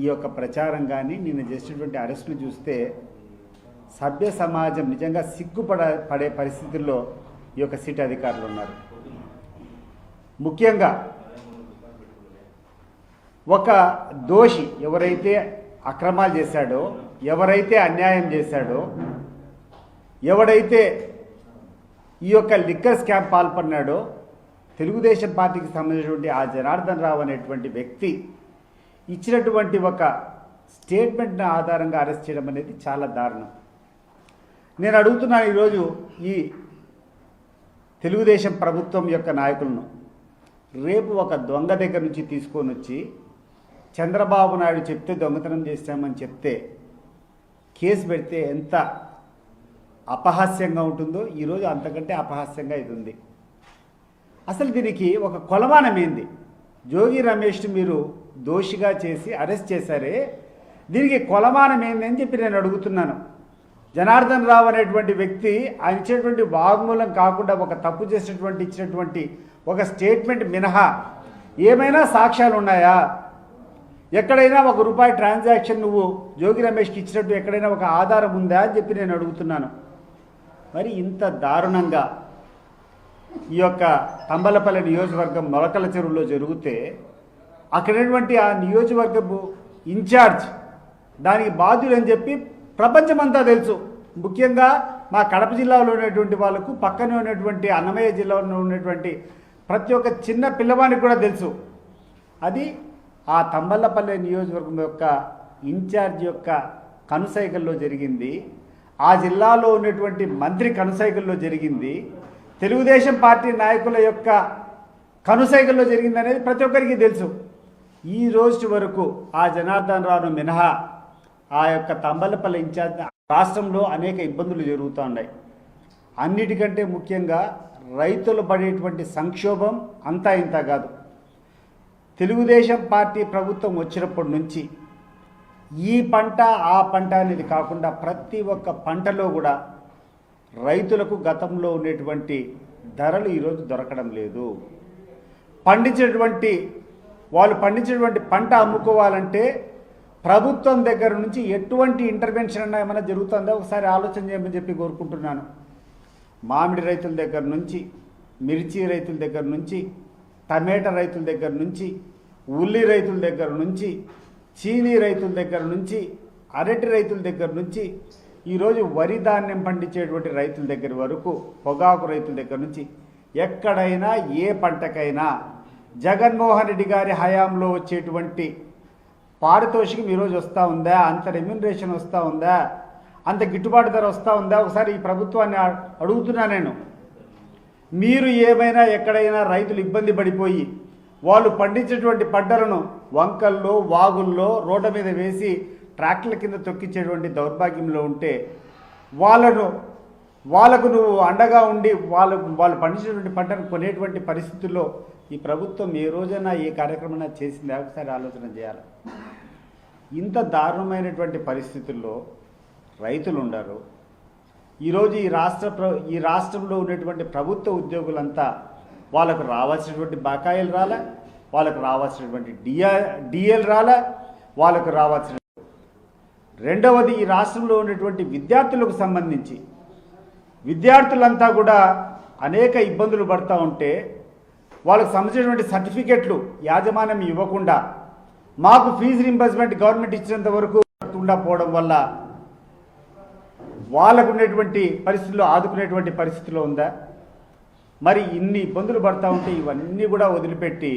ఈ యొక్క ప్రచారం కానీ నిన్న చేసినటువంటి అరెస్టులు చూస్తే సభ్య సమాజం నిజంగా సిగ్గుపడ పడే పరిస్థితుల్లో ఈ యొక్క సిటీ అధికారులు ఉన్నారు. ముఖ్యంగా ఒక దోషి ఎవరైతే అక్రమాలు చేశాడో ఎవరైతే అన్యాయం చేశాడో ఎవడైతే ఈ యొక్క లిక్కర్ స్కామ్ పాల్పడినాడో తెలుగుదేశం పార్టీకి సంబంధించినటువంటి ఆ జనార్దన్ రావు అనేటువంటి వ్యక్తి ఇచ్చినటువంటి ఒక స్టేట్మెంట్ని ఆధారంగా అరెస్ట్ చేయడం అనేది చాలా దారుణం. నేను అడుగుతున్నాను ఈరోజు ఈ తెలుగుదేశం ప్రభుత్వం యొక్క నాయకులను. రేపు ఒక దొంగ దగ్గర నుంచి తీసుకొని వచ్చి చంద్రబాబు నాయుడు చెప్తే దొంగతనం చేశామని చెప్తే కేసు పెడితే ఎంత అపహాస్యంగా ఉంటుందో ఈరోజు అంతకంటే అపహాస్యంగా ఇది ఉంది. అసలు దీనికి ఒక కొలమానం ఏంది? జోగి రమేష్ మీరు దోషిగా చేసి అరెస్ట్ చేశారే దీనికి కొలమానం ఏందని చెప్పి నేను అడుగుతున్నాను. జనార్దన్ రావు అనేటువంటి వ్యక్తి ఆయన ఇచ్చినటువంటి వాగ్మూలం కాకుండా ఒక తప్పు చేసినటువంటి ఇచ్చినటువంటి ఒక స్టేట్మెంట్ మినహా. ఏమైనా సాక్ష్యాలు ఉన్నాయా? ఎక్కడైనా ఒక రూపాయి ట్రాన్సాక్షన్ నువ్వు జోగి రమేష్కి ఇచ్చినట్టు ఎక్కడైనా ఒక ఆధారం ఉందా అని చెప్పి నేను అడుగుతున్నాను. మరి ఇంత దారుణంగా ఈ యొక్క తంబలపల్లి నియోజకవర్గం మొలకల చెరువులో జరిగితే అక్కడటువంటి ఆ నియోజకవర్గపు ఇన్ఛార్జ్ దానికి బాధ్యులని చెప్పి ప్రపంచమంతా తెలుసు. ముఖ్యంగా మా కడప జిల్లాలో ఉన్నటువంటి వాళ్ళకు పక్కనే ఉన్నటువంటి అన్నమయ్య జిల్లాలో ఉన్నటువంటి ప్రతి ఒక్క చిన్న పిల్లవానికి కూడా తెలుసు. అది ఆ తంబల్లపల్లె నియోజకవర్గం యొక్క ఇన్ఛార్జ్ యొక్క కనుసైకల్లో జరిగింది. ఆ జిల్లాలో ఉన్నటువంటి మంత్రి కనుసైకల్లో జరిగింది. తెలుగుదేశం పార్టీ నాయకుల యొక్క కనుసైకల్లో జరిగింది అనేది ప్రతి ఒక్కరికి తెలుసు. ఈ రోజు వరకు ఆ జనార్దన్ రావును మినహా ఆ యొక్క తంబలపల్లి ఇన్ఛార్జ్ రాష్ట్రంలో అనేక ఇబ్బందులు జరుగుతూ ఉన్నాయి అన్నిటికంటే ముఖ్యంగా రైతులు పడేటువంటి సంక్షోభం అంతా ఇంత కాదు. తెలుగుదేశం పార్టీ ప్రభుత్వం వచ్చినప్పటి నుంచి ఈ పంట ఆ పంట అనేది కాకుండా ప్రతి ఒక్క పంటలో కూడా రైతులకు గతంలో ఉండేటువంటి ధరలు ఈరోజు దొరకడం లేదు. పండించినటువంటి వాళ్ళు పండించినటువంటి పంట అమ్ముకోవాలంటే ప్రభుత్వం దగ్గర నుంచి ఎటువంటి ఇంటర్వెన్షన్ అన్నా ఏమైనా జరుగుతుందో? ఒకసారి ఆలోచన చేయమని చెప్పి కోరుకుంటున్నాను. మామిడి రైతుల దగ్గర నుంచి మిర్చి రైతుల దగ్గర నుంచి టమాటా రైతుల దగ్గర నుంచి ఉల్లి రైతుల దగ్గర నుంచి చీనీ రైతుల దగ్గర నుంచి అరటి రైతుల దగ్గర నుంచి ఈరోజు వరి ధాన్యం పండించేటువంటి రైతుల దగ్గర వరకు పొగాకు రైతుల దగ్గర నుంచి ఎక్కడైనా ఏ పంటకైనా జగన్మోహన్ రెడ్డి గారి హయాంలో వచ్చేటువంటి పారితోషికం ఈరోజు వస్తూ ఉందా? అంత రెమ్యునరేషన్ వస్తూ ఉందా? అంత గిట్టుబాటు ధర వస్తూ ఉందా? ఒకసారి ఈ ప్రభుత్వాన్ని అడుగుతున్నా నేను. మీరు ఏమైనా ఎక్కడైనా రైతులు ఇబ్బంది పడిపోయి వాళ్ళు పండించేటువంటి పంటలను వంకల్లో వాగుల్లో రోడ్ల మీద వేసి ట్రాక్టర్ల కింద తొక్కించేటువంటి దౌర్భాగ్యంలో ఉంటే వాళ్ళను వాళ్ళకు నువ్వు అండగా ఉండి వాళ్ళు వాళ్ళు పండించినటువంటి పంటను కొనేటువంటి పరిస్థితుల్లో ఈ ప్రభుత్వం ఏ రోజైనా ఏ కార్యక్రమం చేసింది? ఒకసారి ఆలోచన చేయాలి. ఇంత దారుణమైనటువంటి పరిస్థితుల్లో రైతులు ఉండరు. ఈరోజు ఈ రాష్ట్ర ప్ర ఈ రాష్ట్రంలో ఉన్నటువంటి ప్రభుత్వ ఉద్యోగులంతా వాళ్ళకు రావాల్సినటువంటి బకాయిలు రాలే వాళ్ళకు రావాల్సినటువంటి డిఆ డిఎల్ రాలే వాళ్ళకు రావాల్సిన రెండవది ఈ రాష్ట్రంలో ఉన్నటువంటి విద్యార్థులకు సంబంధించి విద్యార్థులంతా కూడా అనేక ఇబ్బందులు పడుతూ ఉంటే వాళ్ళకు సంబంధించినటువంటి సర్టిఫికెట్లు యాజమాన్యం ఇవ్వకుండా మాకు ఫీజు రింబర్స్మెంట్ గవర్నమెంట్ ఇచ్చినంత వరకు కట్టకుండా పోవడం వల్ల వాళ్ళకు ఉండేటువంటి పరిస్థితుల్లో ఆదుకునేటువంటి పరిస్థితిలో ఉందా? మరి ఇన్ని ఇబ్బందులు పడతా ఉంటే ఇవన్నీ కూడా వదిలిపెట్టి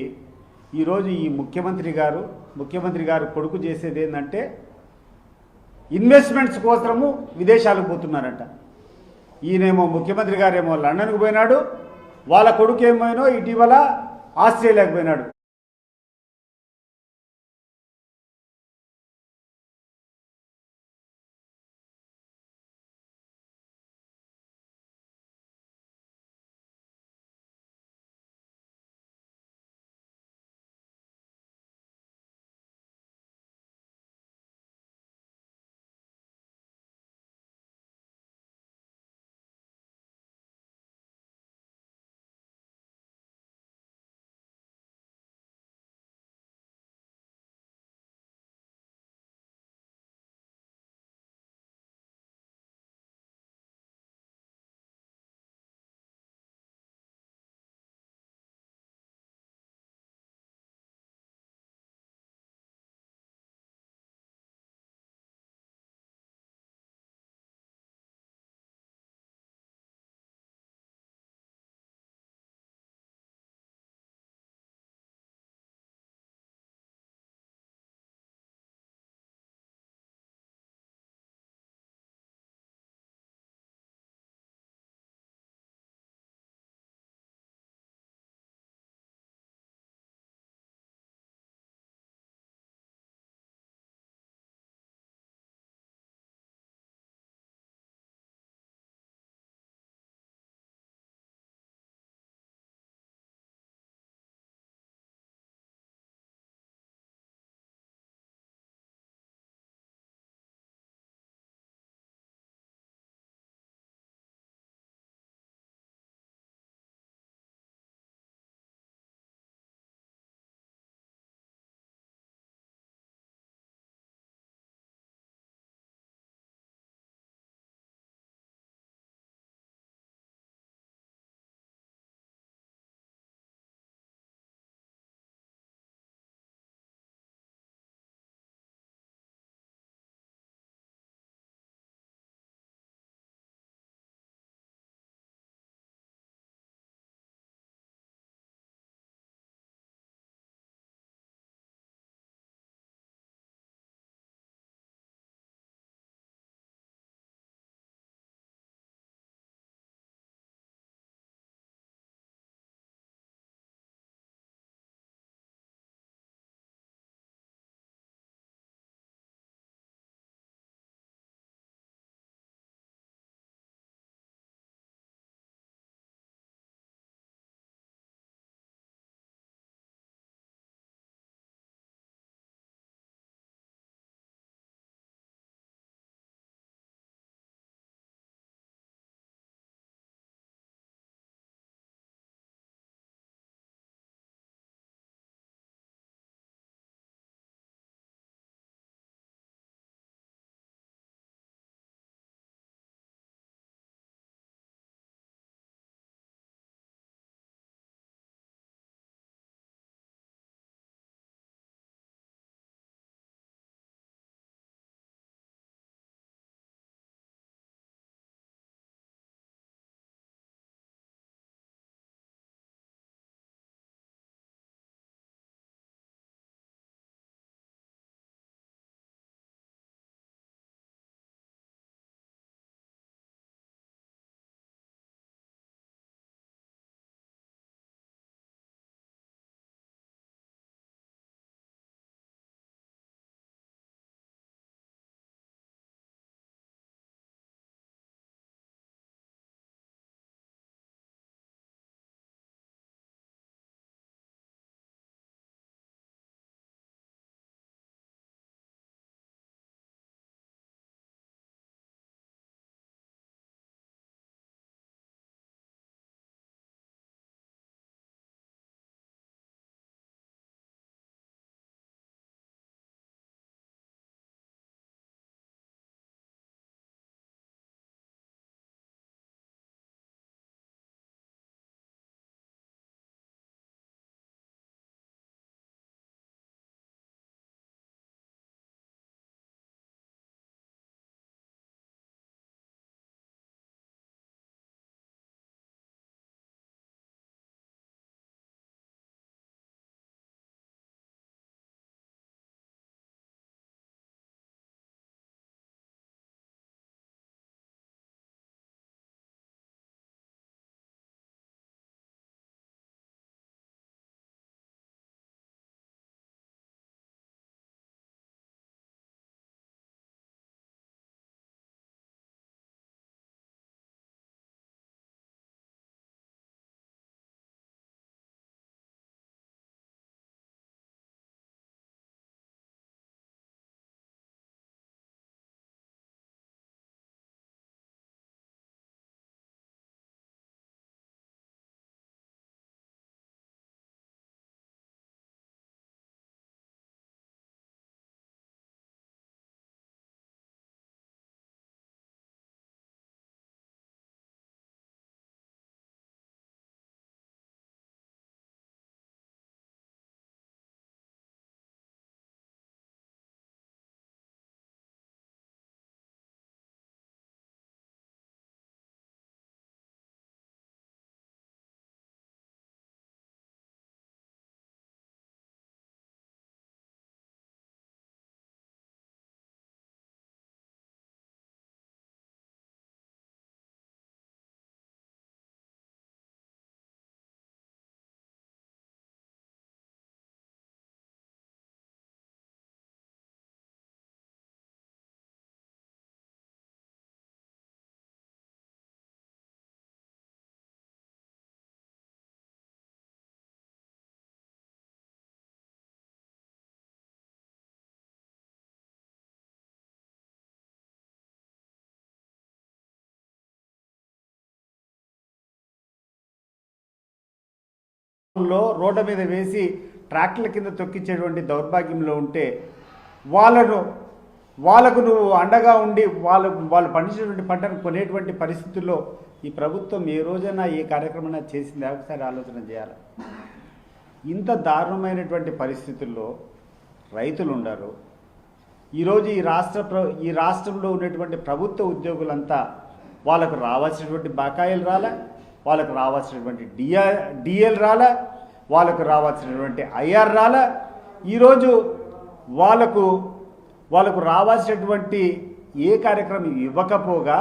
ఈరోజు ఈ ముఖ్యమంత్రి గారు ముఖ్యమంత్రి గారు కొడుకు చేసేది ఏంటంటే ఇన్వెస్ట్మెంట్స్ కోసము విదేశాలకు పోతున్నారంట. ఈయనేమో ముఖ్యమంత్రి గారేమో లండన్కు పోయినాడు వాళ్ళ కొడుకు ఏమైనా ఇటీవల ఆస్ట్రేలియాకు పోయినాడు. లో రోడ్ల మీద వేసి ట్రాక్టర్ల కింద తొక్కించేటువంటి దౌర్భాగ్యంలో ఉంటే వాళ్ళను వాళ్ళకు నువ్వు అండగా ఉండి వాళ్ళు వాళ్ళు పండించినటువంటి పంటను కొనేటువంటి పరిస్థితుల్లో ఈ ప్రభుత్వం ఏ రోజైనా ఏ కార్యక్రమం చేసింది? ఒకసారి ఆలోచన చేయాలి. ఇంత దారుణమైనటువంటి పరిస్థితుల్లో రైతులు ఉండరు. ఈరోజు ఈ రాష్ట్ర ప్ర ఈ రాష్ట్రంలో ఉన్నటువంటి ప్రభుత్వ ఉద్యోగులంతా వాళ్ళకు రావాల్సినటువంటి బకాయిలు రాలే వాళ్ళకు రావాల్సినటువంటి డిఆ డిఎల్ రాలే వాళ్ళకు రావాల్సినటువంటి ఐఆర్ రాలే. ఈరోజు వాళ్ళకు వాళ్ళకు రావాల్సినటువంటి ఏ కార్యక్రమం ఇవ్వకపోగా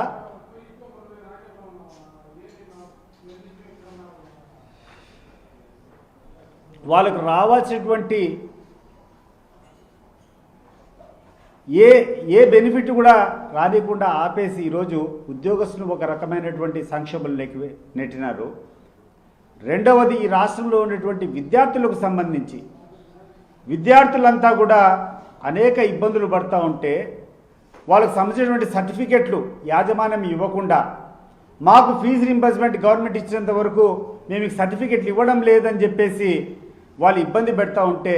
వాళ్ళకు రావాల్సినటువంటి ఏ ఏ బెనిఫిట్ కూడా రానికుండా ఆపేసి ఈరోజు ఉద్యోగస్తులు ఒక రకమైనటువంటి సంక్షోభంలోకి నెట్టినారు. రెండవది ఈ రాష్ట్రంలో ఉన్నటువంటి విద్యార్థులకు సంబంధించి. విద్యార్థులంతా కూడా అనేక ఇబ్బందులు పడుతూ ఉంటే వాళ్ళకు సంబంధించినటువంటి సర్టిఫికెట్లు యాజమాన్యం ఇవ్వకుండా మాకు ఫీజు రింబర్స్మెంట్ గవర్నమెంట్ ఇచ్చినంత వరకు మేము సర్టిఫికెట్లు ఇవ్వడం లేదని చెప్పేసి వాళ్ళు ఇబ్బంది పెడతా ఉంటే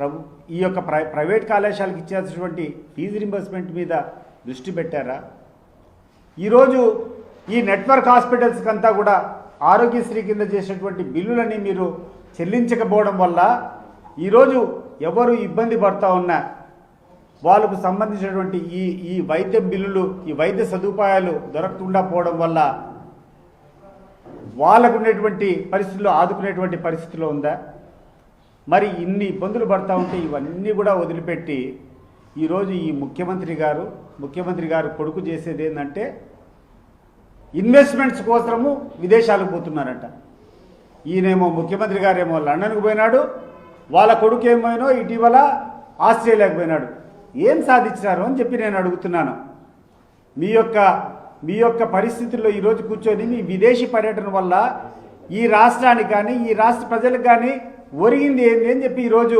ప్రభు ఈ యొక్క ప్రై ప్రైవేట్ కళాశాలకు ఇచ్చేసినటువంటి ఫీజు రింబర్స్మెంట్ మీద దృష్టి పెట్టారా? ఈరోజు ఈ నెట్వర్క్ హాస్పిటల్స్కి అంతా కూడా ఆరోగ్యశ్రీ కింద చేసినటువంటి బిల్లులని మీరు చెల్లించకపోవడం వల్ల ఈరోజు ఎవరు ఇబ్బంది పడతా ఉన్నా వాళ్ళకు సంబంధించినటువంటి ఈ ఈ వైద్య బిల్లులు ఈ వైద్య సదుపాయాలు దొరకకుండా పోవడం వల్ల వాళ్ళకు ఉండేటువంటి పరిస్థితుల్లో ఆదుకునేటువంటి పరిస్థితిలో ఉందా? మరి ఇన్ని ఇబ్బందులు పడతా ఉంటే ఇవన్నీ కూడా వదిలిపెట్టి ఈరోజు ఈ ముఖ్యమంత్రి గారు ముఖ్యమంత్రి గారు కొడుకు చేసేది ఏంటంటే ఇన్వెస్ట్మెంట్స్ కోసము విదేశాలకు పోతున్నారంట. ఈయనేమో ముఖ్యమంత్రి గారేమో లండన్కు పోయినాడు వాళ్ళ కొడుకు ఏమైనో ఇటీవల ఆస్ట్రేలియాకు పోయినాడు. ఏం సాధించినారు అని చెప్పి నేను అడుగుతున్నాను. మీ యొక్క మీ యొక్క పరిస్థితుల్లో ఈరోజు కూర్చొని మీ విదేశీ పర్యటన వల్ల ఈ రాష్ట్రానికి కానీ ఈ రాష్ట్ర ప్రజలకు కానీ ఒరిగింది ఏంది అని చెప్పి ఈరోజు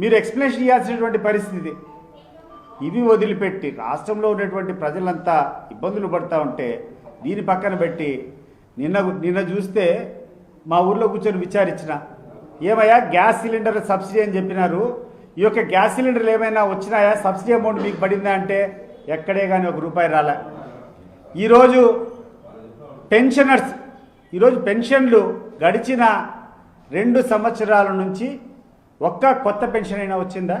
మీరు ఎక్స్ప్లెనేషన్ ఇవ్వాల్సినటువంటి పరిస్థితి? ఇవి వదిలిపెట్టి రాష్ట్రంలో ఉన్నటువంటి ప్రజలంతా ఇబ్బందులు పడతా ఉంటే దీని పక్కన పెట్టి నిన్న నిన్న చూస్తే మా ఊర్లో కూర్చొని విచారించిన. ఏమయ్యా గ్యాస్ సిలిండర్ సబ్సిడీ అని చెప్పినారు. ఈ యొక్క గ్యాస్ సిలిండర్లు ఏమైనా వచ్చినాయా? సబ్సిడీ అమౌంట్ మీకు పడిందా అంటే ఎక్కడే కానీ ఒక రూపాయి రాలే. ఈరోజు పెన్షనర్స్ ఈరోజు పెన్షన్లు గడిచిన రెండు సంవత్సరాల నుంచి ఒక్క కొత్త పెన్షన్ అయినా వచ్చిందా?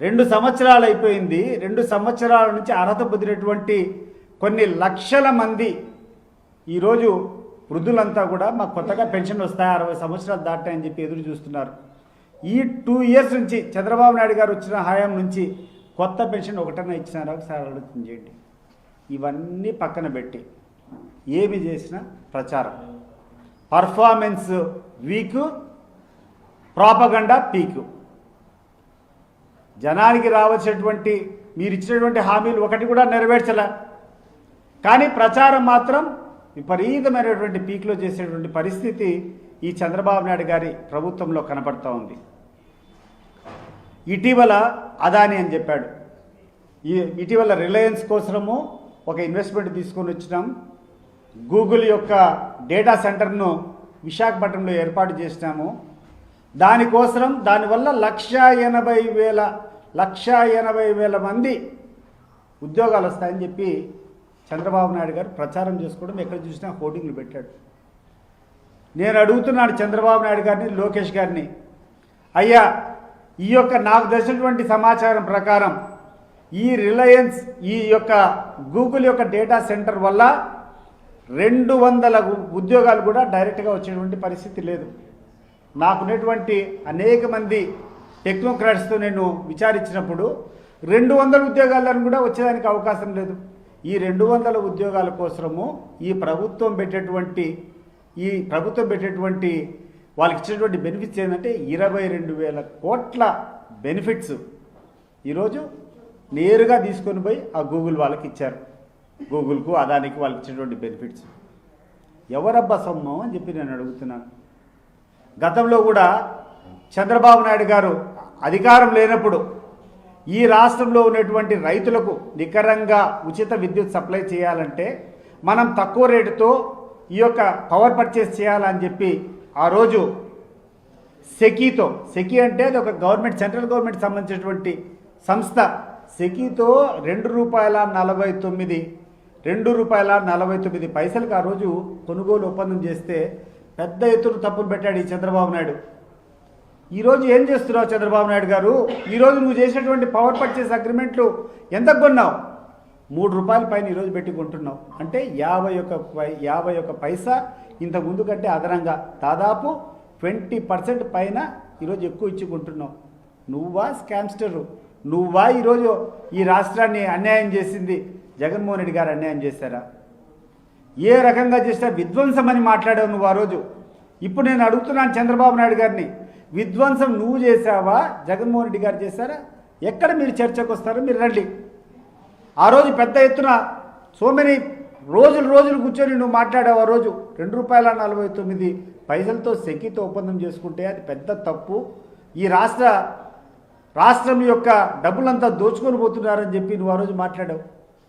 రెండు సంవత్సరాలు అయిపోయింది. రెండు సంవత్సరాల నుంచి అర్హత పొందినటువంటి కొన్ని లక్షల మంది ఈరోజు వృద్ధులంతా కూడా మాకు కొత్తగా పెన్షన్ వస్తాయి? అరవై సంవత్సరాలు దాటాయని చెప్పి ఎదురు చూస్తున్నారు. ఈ టూ ఇయర్స్ నుంచి చంద్రబాబు నాయుడు గారు వచ్చిన హయాం నుంచి కొత్త పెన్షన్ ఒకటన్నా ఇచ్చినారా? ఒకసారి ఆలోచన చేయండి. ఇవన్నీ పక్కన పెట్టి ఏమి చేసినా ప్రచారం. పర్ఫార్మెన్స్ వీక్ ప్రాపగండా పీకు జనానికి రావాల్సినటువంటి మీరు ఇచ్చినటువంటి హామీలు ఒకటి కూడా నెరవేర్చలే. కానీ ప్రచారం మాత్రం విపరీతమైనటువంటి పీక్లో చేసేటువంటి పరిస్థితి ఈ చంద్రబాబు నాయుడు గారి ప్రభుత్వంలో కనపడతా ఉంది. ఇటీవల అదాని అని చెప్పాడు. ఈ ఇటీవల రిలయన్స్ కోసము ఒక ఇన్వెస్ట్మెంట్ తీసుకొని వచ్చినాం. గూగుల్ యొక్క డేటా సెంటర్ను విశాఖపట్నంలో ఏర్పాటు చేసినాము. దానికోసం దానివల్ల లక్ష ఎనభై వేల లక్ష ఎనభై వేల మంది ఉద్యోగాలు వస్తాయని చెప్పి చంద్రబాబు నాయుడు గారు ప్రచారం చేసుకోవడం ఎక్కడ చూసినా హోర్డింగ్లు పెట్టాడు. నేను అడుగుతున్నాను చంద్రబాబు నాయుడు గారిని లోకేష్ గారిని అయ్యా ఈ యొక్క నాకు తెలిసినటువంటి సమాచారం ప్రకారం ఈ రిలయన్స్ ఈ యొక్క గూగుల్ యొక్క డేటా సెంటర్ వల్ల రెండు వందల ఉద్యోగాలు కూడా డైరెక్ట్గా వచ్చేటువంటి పరిస్థితి లేదు. నాకున్నటువంటి అనేక మంది టెక్నోక్రాట్స్తో నేను విచారించినప్పుడు రెండు వందల ఉద్యోగాలను కూడా వచ్చేదానికి అవకాశం లేదు. ఈ రెండు వందల ఉద్యోగాల కోసము ఈ ప్రభుత్వం పెట్టేటువంటి ఈ ప్రభుత్వం పెట్టేటువంటి వాళ్ళకి ఇచ్చినటువంటి బెనిఫిట్స్ ఏంటంటే ఇరవై రెండు వేల కోట్ల బెనిఫిట్స్ ఈరోజు నేరుగా తీసుకొని పోయి ఆ గూగుల్ వాళ్ళకి ఇచ్చారు. గూగుల్కు అదానికి వాళ్ళకి ఇచ్చినటువంటి బెనిఫిట్స్. ఎవరబ్బా సొమ్ము అని చెప్పి నేను అడుగుతున్నాను గతంలో కూడా చంద్రబాబు నాయుడు గారు అధికారం లేనప్పుడు ఈ రాష్ట్రంలో ఉన్నటువంటి రైతులకు నికరంగా ఉచిత విద్యుత్ సప్లై చేయాలంటే మనం తక్కువ రేటుతో ఈ యొక్క పవర్ పర్చేస్ చేయాలని చెప్పి ఆ రోజు సెకీతో సెకీ అంటే అది ఒక గవర్నమెంట్ సెంట్రల్ గవర్నమెంట్ సంబంధించినటువంటి సంస్థ. సెకీతో రెండు రూపాయల నలభై తొమ్మిది రెండు రూపాయల నలభై తొమ్మిది పైసలకు ఆ రోజు కొనుగోలు ఒప్పందం చేస్తే పెద్ద ఎత్తున తప్పులు పెట్టాడు ఈ చంద్రబాబు నాయుడు. ఈరోజు ఏం చేస్తున్నావు చంద్రబాబు నాయుడు గారు? ఈరోజు నువ్వు చేసినటువంటి పవర్ పర్చేస్ అగ్రిమెంట్లు ఎంత కొన్నావు? మూడు రూపాయల పైన ఈరోజు పెట్టుకుంటున్నావు అంటే యాభై ఒక యాభై ఒక పైసా? ఇంత ముందు కంటే అదనంగా. దాదాపు ట్వంటీ పర్సెంట్ పైన ఈరోజు ఎక్కువ ఇచ్చుకుంటున్నావు నువ్వా స్కామ్స్టరు నువ్వా ఈరోజు ఈ రాష్ట్రాన్ని అన్యాయం చేసింది? జగన్మోహన్ రెడ్డి గారు అన్యాయం చేశారా? ఏ రకంగా చేసినా విధ్వంసం అని మాట్లాడావు నువ్వు ఆ రోజు. ఇప్పుడు నేను అడుగుతున్నాను చంద్రబాబు నాయుడు గారిని విధ్వంసం నువ్వు చేశావా? జగన్మోహన్ రెడ్డి గారు చేశారా? ఎక్కడ మీరు చర్చకు వస్తారో మీరు రండి. ఆ రోజు పెద్ద ఎత్తున సో మెనీ రోజులు రోజులు కూర్చొని నువ్వు మాట్లాడావు ఆ రోజు. రెండు రూపాయల నలభై తొమ్మిది పైసలతో సెకితో ఒప్పందం చేసుకుంటే అది పెద్ద తప్పు. ఈ రాష్ట్ర రాష్ట్రం యొక్క డబ్బులంతా దోచుకొని పోతున్నారని చెప్పి నువ్వు ఆ రోజు మాట్లాడావు.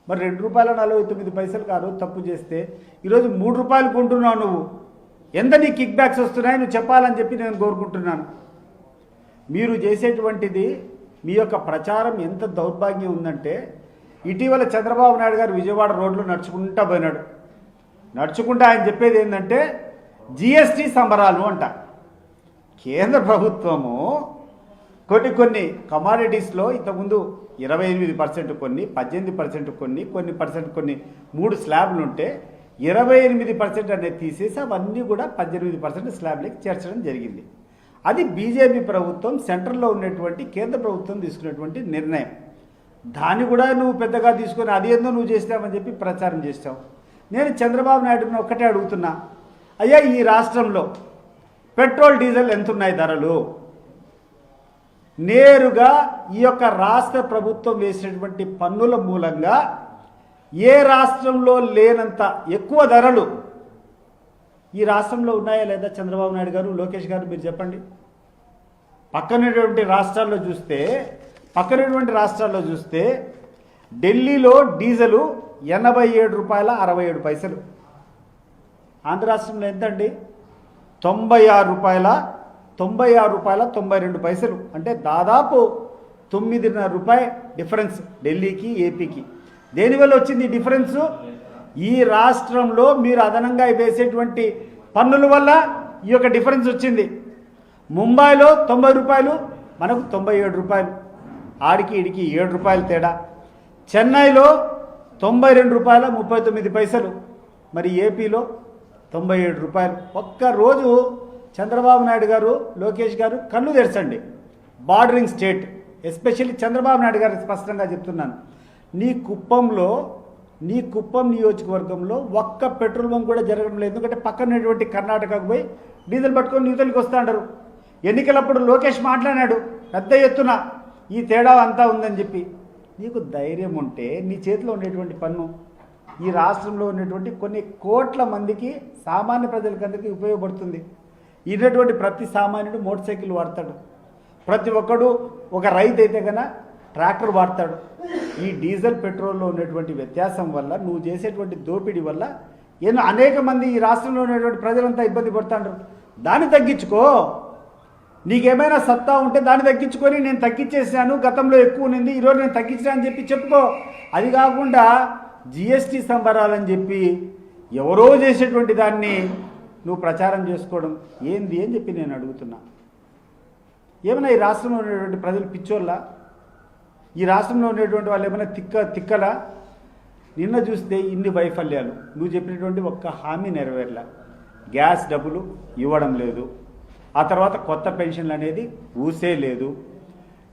మరి రెండు రూపాయల నలభై తొమ్మిది పైసలు కాదు తప్పు చేస్తే. ఈరోజు మూడు రూపాయలు కొంటున్నావు నువ్వు. ఎంత నీ కిక్ బ్యాక్స్ వస్తున్నాయి నువ్వు చెప్పాలని చెప్పి నేను కోరుకుంటున్నాను. మీరు చేసేటువంటిది మీ యొక్క ప్రచారం ఎంత దౌర్భాగ్యం ఉందంటే ఇటీవల చంద్రబాబు నాయుడు గారు విజయవాడ రోడ్లో నడుచుకుంటా పోయినాడు. నడుచుకుంటా ఆయన చెప్పేది ఏంటంటే జిఎస్టీ సంబరాలు అంట. కేంద్ర ప్రభుత్వము కొన్ని కొన్ని కమాడిటీస్లో ఇంతకుముందు ఇరవై ఎనిమిది పర్సెంట్ కొన్ని పద్దెనిమిది పర్సెంట్ కొన్ని కొన్ని పర్సెంట్ కొన్ని మూడు స్లాబ్లు ఉంటే ఇరవై ఎనిమిది పర్సెంట్ అనేది తీసేసి అవన్నీ కూడా పద్దెనిమిది పర్సెంట్ స్లాబ్లకి చేర్చడం జరిగింది. అది బీజేపీ ప్రభుత్వం సెంట్రల్లో ఉన్నటువంటి కేంద్ర ప్రభుత్వం తీసుకున్నటువంటి నిర్ణయం. దాన్ని కూడా నువ్వు పెద్దగా తీసుకొని అది ఏందో నువ్వు చేస్తావని చెప్పి ప్రచారం చేస్తావు నేను చంద్రబాబు నాయుడుని ఒక్కటే అడుగుతున్నా. అయ్యా ఈ రాష్ట్రంలో పెట్రోల్ డీజిల్ ఎంత ఉన్నాయి ధరలు? నేరుగా ఈ యొక్క రాష్ట్ర ప్రభుత్వం వేసినటువంటి పన్నుల మూలంగా ఏ రాష్ట్రంలో లేనంత ఎక్కువ ధరలు ఈ రాష్ట్రంలో ఉన్నాయా లేదా చంద్రబాబు నాయుడు గారు లోకేష్ గారు మీరు చెప్పండి. పక్కనటువంటి రాష్ట్రాల్లో చూస్తే పక్కనటువంటి రాష్ట్రాల్లో చూస్తే ఢిల్లీలో డీజిలు ఎనభై ఏడు రూపాయల అరవై ఏడు పైసలు. ఆంధ్ర రాష్ట్రంలో ఎంతండి? తొంభై ఆరు రూపాయల తొంభై ఆరు రూపాయల తొంభై రెండు పైసలు. అంటే దాదాపు తొమ్మిదిన్నర రూపాయి డిఫరెన్స్ ఢిల్లీకి ఏపీకి. దేనివల్ల వచ్చింది డిఫరెన్సు డిఫరెన్స్? ఈ రాష్ట్రంలో మీరు అదనంగా వేసేటువంటి పన్నుల వల్ల ఈ యొక్క డిఫరెన్స్ వచ్చింది. ముంబైలో తొంభై రూపాయలు మనకు తొంభై ఏడు రూపాయలు. ఆడికి ఇడికి ఏడు రూపాయలు తేడా. చెన్నైలో తొంభై రెండు రూపాయల ముప్పై తొమ్మిది పైసలు. మరి ఏపీలో తొంభై ఏడు రూపాయలు. ఒక్కరోజు చంద్రబాబు నాయుడు గారు లోకేష్ గారు కళ్ళు తెరచండి. Bordering state especially Chandrababu Naidu గారు స్పష్టంగా చెప్తున్నాను. నీ కుప్పంలో నీ కుప్పం నియోజకవర్గంలో ఒక్క పెట్రోల్ బంక్ కూడా జరగడం లేదు. ఎందుకంటే పక్కనటువంటి కర్ణాటకకు పోయి డీజిల్ పట్టుకొని నిధులకి వస్తూ అంటారు. ఎన్నికలప్పుడు లోకేష్ మాట్లాడాడు పెద్ద ఎత్తున ఈ తేడా అంతా ఉందని చెప్పి. నీకు ధైర్యం ఉంటే నీ చేతిలో ఉండేటువంటి పన్ను ఈ రాష్ట్రంలో ఉన్నటువంటి కొన్ని కోట్ల మందికి సామాన్య ప్రజలకందరికీ ఉపయోగపడుతుంది. ఇన్నటువంటి ప్రతి సామాన్యుడు మోటార్ సైకిల్ వాడతాడు. ప్రతి ఒక్కడు ఒక రైతు అయితే కన్నా ట్రాక్టర్ వాడతాడు. ఈ డీజిల్ పెట్రోల్లో ఉన్నటువంటి వ్యత్యాసం వల్ల నువ్వు చేసేటువంటి దోపిడీ వల్ల ఎన్నో అనేక మంది ఈ రాష్ట్రంలో ఉన్నటువంటి ప్రజలంతా ఇబ్బంది పడుతుంటారు దాన్ని తగ్గించుకో. నీకేమైనా సత్తా ఉంటే దాన్ని తగ్గించుకొని నేను తగ్గించేసాను గతంలో ఎక్కువ ఉంది ఈరోజు నేను తగ్గించా అని చెప్పి చెప్పుకో. అది కాకుండా జిఎస్టీ సంబరాలని చెప్పి ఎవరో చేసేటువంటి దాన్ని నువ్వు ప్రచారం చేసుకోవడం ఏంది అని చెప్పి నేను అడుగుతున్నా. ఏమైనా ఈ రాష్ట్రంలో ఉన్నటువంటి ప్రజలు పిచ్చోళ్ళ? ఈ రాష్ట్రంలో ఉన్నటువంటి వాళ్ళు ఏమైనా తిక్క తిక్కలా? నిన్న చూస్తే ఇన్ని వైఫల్యాలు. నువ్వు చెప్పినటువంటి ఒక్క హామీ నెరవేరలా. గ్యాస్ డబ్బులు ఇవ్వడం లేదు. ఆ తర్వాత కొత్త పెన్షన్లు అనేది ఊసే లేదు.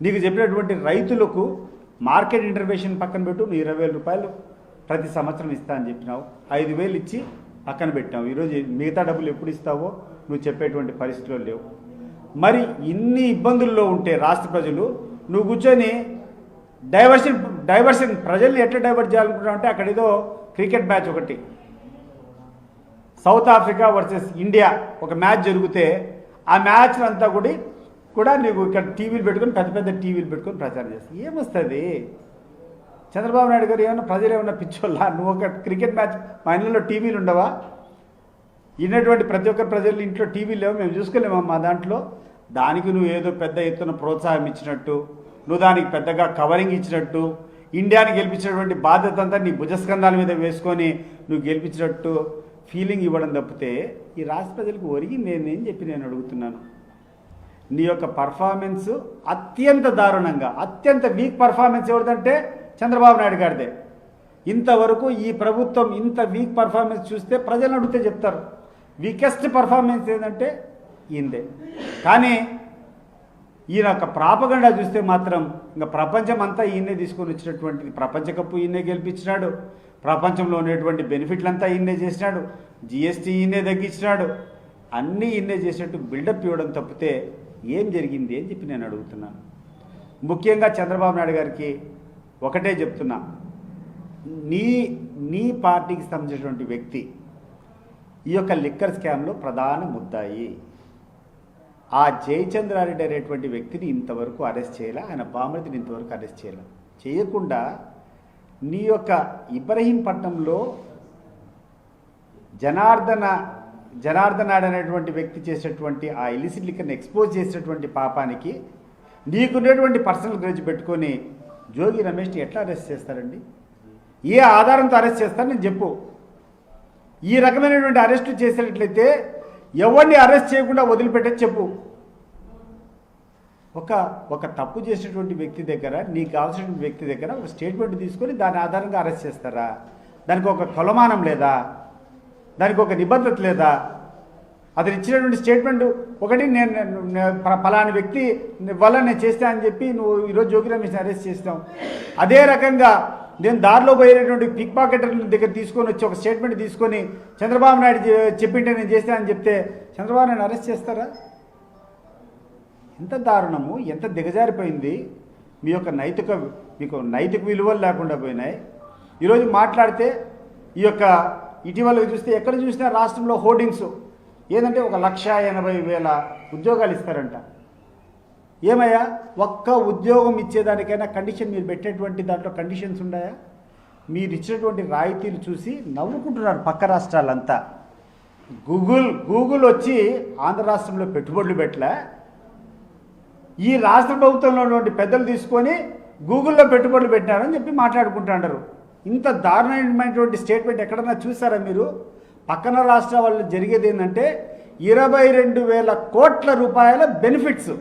నీకు చెప్పినటువంటి రైతులకు మార్కెట్ ఇంటర్వేషన్ పక్కన పెట్టు నువ్వు ఇరవై రూపాయలు ప్రతి సంవత్సరం ఇస్తా అని చెప్పినావు. ఐదు వేలు ఇచ్చి పక్కన పెట్టినావు ఈరోజు మిగతా డబ్బులు ఎప్పుడు ఇస్తావో నువ్వు చెప్పేటువంటి పరిస్థితుల్లో లేవు. మరి ఇన్ని ఇబ్బందుల్లో ఉంటే రాష్ట్ర ప్రజలు నువ్వు కూర్చొని డైవర్షన్ డైవర్షన్ ప్రజల్ని ఎట్లా డైవర్ట్ చేయాలనుకుంటున్నావు అంటే అక్కడ ఏదో క్రికెట్ మ్యాచ్ ఒకటి. సౌత్ ఆఫ్రికా వర్సెస్ ఇండియా ఒక మ్యాచ్ జరిగితే ఆ మ్యాచ్ అంతా కూడా కూడా నీకు ఇక్కడ టీవీలు పెట్టుకొని పెద్ద పెద్ద టీవీలు పెట్టుకొని ప్రచారం చేస్తావు. ఏమొస్తుంది? చంద్రబాబు నాయుడు గారు ఏమన్నా ప్రజలు ఏమన్నా పిచ్చోళ్ళా? నువ్వు ఒక క్రికెట్ మ్యాచ్ మా ఇళ్ళలో టీవీలు ఉండవా? ఇన్నటువంటి ప్రతి ఒక్కరు ప్రజలు ఇంట్లో టీవీలు లేవు? మేము చూసుకోలేము మా దాంట్లో? దానికి నువ్వు ఏదో పెద్ద ఎత్తున ప్రోత్సాహం ఇచ్చినట్టు నువ్వు దానికి పెద్దగా కవరింగ్ ఇచ్చినట్టు ఇండియాని గెలిపించినటువంటి బాధ్యత అంతా నీ భుజస్కంధాల మీద వేసుకొని నువ్వు గెలిపించినట్టు ఫీలింగ్ ఇవ్వడం తప్పితే ఈ రాష్ట్ర ప్రజలకు ఒరిగి నేనేం చెప్పి నేను అడుగుతున్నాను? నీ యొక్క పర్ఫార్మెన్స్ అత్యంత దారుణంగా అత్యంత వీక్ పర్ఫార్మెన్స్ ఎవరిదంటే చంద్రబాబు నాయుడు గారిదే. ఇంతవరకు ఈ ప్రభుత్వం ఇంత వీక్ పర్ఫార్మెన్స్ చూస్తే ప్రజలను అడిగితే చెప్తారు. వీకెస్ట్ పర్ఫార్మెన్స్ ఏంటంటే ఈయనదే. కానీ ఈయన యొక్క ప్రాపగండా చూస్తే మాత్రం ఇంకా ప్రపంచం అంతా ఈయనే తీసుకొని వచ్చినటువంటిది. ప్రపంచ కప్పు ఈయనే గెలిపించినాడు. ప్రపంచంలో ఉండేటువంటి బెనిఫిట్లంతా ఈయనే చేసినాడు. జిఎస్టీ ఈయనే తగ్గించినాడు. అన్నీ ఈయనే చేసినట్టు బిల్డప్ ఇవ్వడం తప్పితే ఏం జరిగింది అని చెప్పి నేను అడుగుతున్నాను. ముఖ్యంగా చంద్రబాబు నాయుడు గారికి ఒకటే చెప్తున్నా. నీ నీ పార్టీకి సంబంధించినటువంటి వ్యక్తి ఈ యొక్క లిక్కర్ స్కామ్లో ప్రధాన ముద్దాయి. ఆ జయచంద్రారెడ్డి అనేటువంటి వ్యక్తిని ఇంతవరకు అరెస్ట్ చేయలే? ఆయన బామర్తిని ఇంతవరకు అరెస్ట్ చేయలే? చేయకుండా నీ యొక్క ఇబ్రహీంపట్నంలో జనార్దన జనార్దనాడు అనేటువంటి వ్యక్తి చేసేటువంటి ఆ ఇలిసిట్ లిక్కర్ని ఎక్స్పోజ్ చేసినటువంటి పాపానికి నీకున్నటువంటి పర్సనల్ గ్రజ్ పెట్టుకొని జోగి రమేష్ని ఎట్లా అరెస్ట్ చేస్తారండి? ఏ ఆధారంతో అరెస్ట్ చేస్తారని నేను చెప్పు. ఈ రకమైనటువంటి అరెస్టు చేసినట్లయితే ఎవరిని అరెస్ట్ చేయకుండా వదిలిపెట్టే చెప్పు. ఒక ఒక తప్పు చేసినటువంటి వ్యక్తి దగ్గర నీకు కావాల్సినటువంటి వ్యక్తి దగ్గర ఒక స్టేట్మెంట్ తీసుకొని దాని ఆధారంగా అరెస్ట్ చేస్తారా? దానికి ఒక కొలమానం లేదా? దానికి ఒక నిబద్ధత లేదా? అతను ఇచ్చినటువంటి స్టేట్మెంట్ ఒకటి నేను ఫలాని ప- వ్యక్తి వల్ల నేను చేస్తా అని చెప్పి నువ్వు ఈరోజు జోగి రమేష్ అరెస్ట్ చేస్తావు అదే రకంగా నేను దారిలో పోయేటటువంటి పిక్ పాకెటర్ల దగ్గర తీసుకొని వచ్చి ఒక స్టేట్మెంట్ తీసుకొని చంద్రబాబు నాయుడు చెప్పింటే నేను చేస్తానని చెప్తే చంద్రబాబు నాయుడు అరెస్ట్ చేస్తారా? ఎంత దారుణము ఎంత దిగజారిపోయింది. మీ యొక్క నైతిక మీకు నైతిక విలువలు లేకుండా పోయినాయి. ఈరోజు మాట్లాడితే ఈ యొక్క ఇటీవల చూస్తే ఎక్కడ చూసినా రాష్ట్రంలో హోర్డింగ్స్ ఏంటంటే ఒక లక్ష ఎనభై వేల ఉద్యోగాలు ఇస్తారంట. ఏమయ్యా? ఒక్క ఉద్యోగం ఇచ్చేదానికైనా కండిషన్ మీరు పెట్టేటువంటి దాంట్లో కండిషన్స్ ఉన్నాయా? మీరు ఇచ్చినటువంటి రాయితీలు చూసి నవ్వుకుంటున్నారు పక్క రాష్ట్రాలంతా. గూగుల్ గూగుల్ వచ్చి ఆంధ్ర రాష్ట్రంలో పెట్టుబడులు పెట్టలే. ఈ రాష్ట్ర ప్రభుత్వంలో ఉన్నటువంటి పెద్దలు తీసుకొని గూగుల్లో పెట్టుబడులు పెట్టినారని చెప్పి మాట్లాడుకుంటున్నారు. ఇంత దారుణమైనటువంటి స్టేట్మెంట్ ఎక్కడన్నా చూసారా మీరు? పక్కన రాష్ట్ర వాళ్ళు జరిగేది ఏంటంటే ఇరవై రెండు వేల కోట్ల రూపాయల బెనిఫిట్స్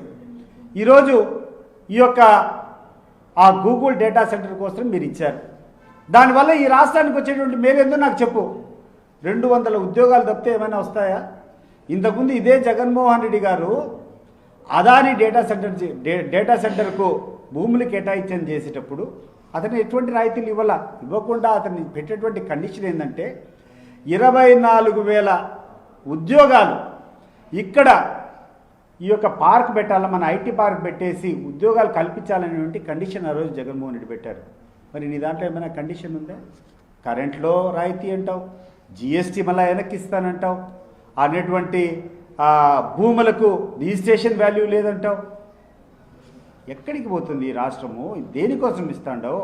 ఈరోజు ఈ యొక్క ఆ గూగుల్ డేటా సెంటర్ కోసం మీరు ఇచ్చారు. దానివల్ల ఈ రాష్ట్రానికి వచ్చేటువంటి మేలేందో నాకు చెప్పు. రెండు వందల ఉద్యోగాలు తప్పితే ఏమైనా వస్తాయా? ఇంతకుముందు ఇదే జగన్మోహన్ రెడ్డి గారు అదాని డేటా సెంటర్ డేటా సెంటర్కు భూములు కేటాయించని చేసేటప్పుడు అతను ఎటువంటి రాయితీలు ఇవ్వాల? ఇవ్వకుండా అతన్ని పెట్టేటువంటి కండిషన్ ఏంటంటే ఇరవై నాలుగు వేల ఉద్యోగాలు. ఇక్కడ ఈ యొక్క పార్క్ పెట్టాలా మన ఐటీ పార్క్ పెట్టేసి ఉద్యోగాలు కల్పించాలనేటువంటి కండిషన్ ఆ రోజు జగన్మోహన్ రెడ్డి పెట్టారు. మరి నీ దాంట్లో ఏమైనా కండిషన్ ఉందా? కరెంట్లో రాయితీ అంటావు జిఎస్టీ మళ్ళీ వెనక్కి ఇస్తానంటావు అనేటువంటి భూములకు రిజిస్ట్రేషన్ వాల్యూ లేదంటావు. ఎక్కడికి పోతుంది ఈ రాష్ట్రము? దేనికోసం ఇస్తాండవు?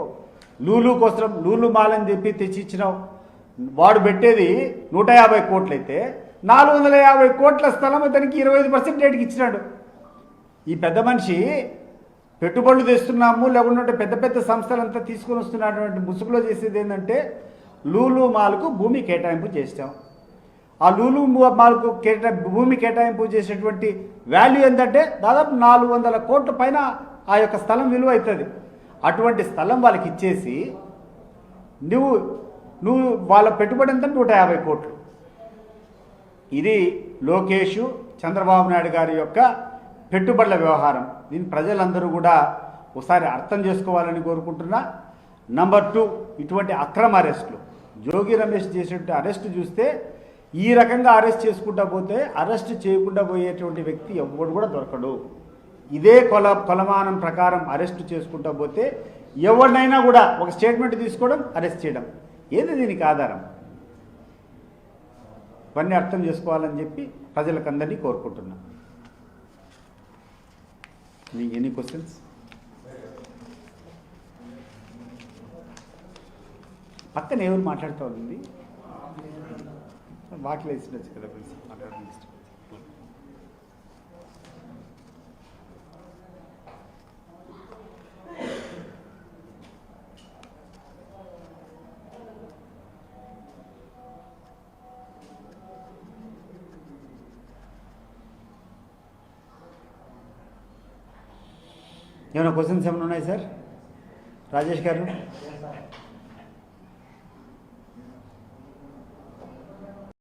లూలు కోసం లూలు మాలని చెప్పి తెచ్చి ఇచ్చినావు వాడు పెట్టేది నూట యాభై కోట్లయితే నాలుగు వందల యాభై కోట్ల స్థలం అతనికి ఇరవై ఐదు పర్సెంట్ రేటుకి ఇచ్చినాడు. ఈ పెద్ద మనిషి పెట్టుబడులు తెస్తున్నాము లేకుంటే పెద్ద పెద్ద సంస్థలంతా తీసుకొని వస్తున్నటువంటి ముసుగులో చేసేది ఏంటంటే లూలు మాల్కు భూమి కేటాయింపు చేస్తాం ఆ లూలు మాల్కు కేటా భూమి కేటాయింపు చేసేటువంటి వాల్యూ ఏంటంటే దాదాపు నాలుగు వందల కోట్ల పైన ఆ యొక్క స్థలం విలువ అవుతుంది. అటువంటి స్థలం వాళ్ళకి ఇచ్చేసి నువ్వు నువ్వు వాళ్ళ పెట్టుబడి ఎంత? నూట యాభై కోట్లు. ఇది లోకేష్ చంద్రబాబు నాయుడు గారి యొక్క పెట్టుబడుల వ్యవహారం. దీన్ని ప్రజలందరూ కూడా ఒకసారి అర్థం చేసుకోవాలని కోరుకుంటున్నా. నంబర్ టూ ఇటువంటి అక్రమ అరెస్టులు. జోగి రమేష్ చేసేటువంటి అరెస్ట్ చూస్తే ఈ రకంగా అరెస్ట్ చేసుకుంటా పోతే అరెస్ట్ చేయకుండా పోయేటువంటి వ్యక్తి ఎవడు కూడా దొరకడు. ఇదే కొల కొలమానం ప్రకారం అరెస్ట్ చేసుకుంటా పోతే ఎవరినైనా కూడా ఒక స్టేట్మెంట్ తీసుకోవడం అరెస్ట్ చేయడం. ఏది దీనికి ఆధారం? ఇవన్నీ అర్థం చేసుకోవాలని చెప్పి ప్రజలకందరినీ కోరుకుంటున్నా. మీ ఎనీ క్వశ్చన్స్ పక్కన ఎవరు మాట్లాడుతూ ఉంది వాకిలు కదా ప్లీజ్ మాట్లాడండి ఏమైనా క్వశ్చన్స్ ఏమైనా ఉన్నాయి సార్ రాజేష్ గారు?